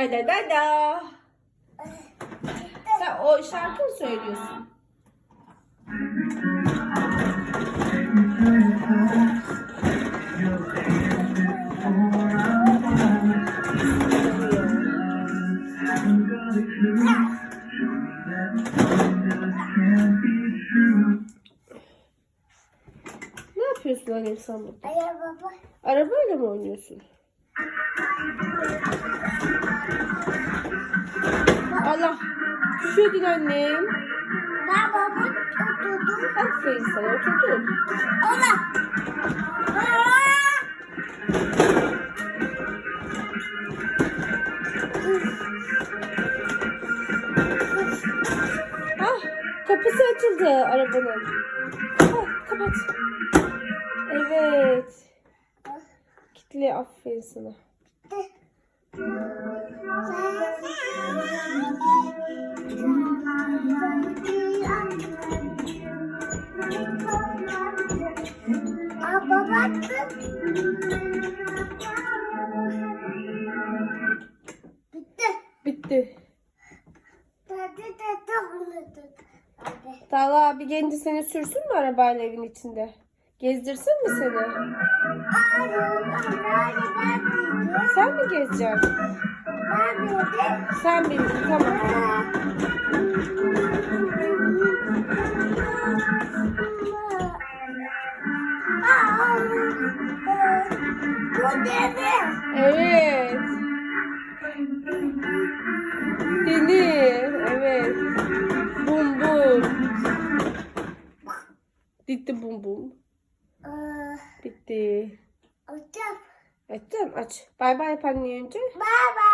Hala. Sen o şarkı mı söylüyorsun? Ne yapıyorsun annem sen burada? Aya baba. Arabayla mı oynuyorsun? Allah. Düşüyordun annem. Ben baba tuturdum. Aferin sana oturdun. Ona. Ah kapısı açıldı arabanın. Ah, kapat. Evet. Kitli aferin sana. Bitti. Bitti. Talha abi gelince seni sürsün mü arabayla evin içinde? Gezdirsin mi seni? Sen mi gezeceksin? Sen bildin tamam. Bu. Evet. Deli. Evet. Bum bum. Bitti bum bum. Ee, Bitti. Hocam. Açtın aç. Bay bay anne önce. Bye bye.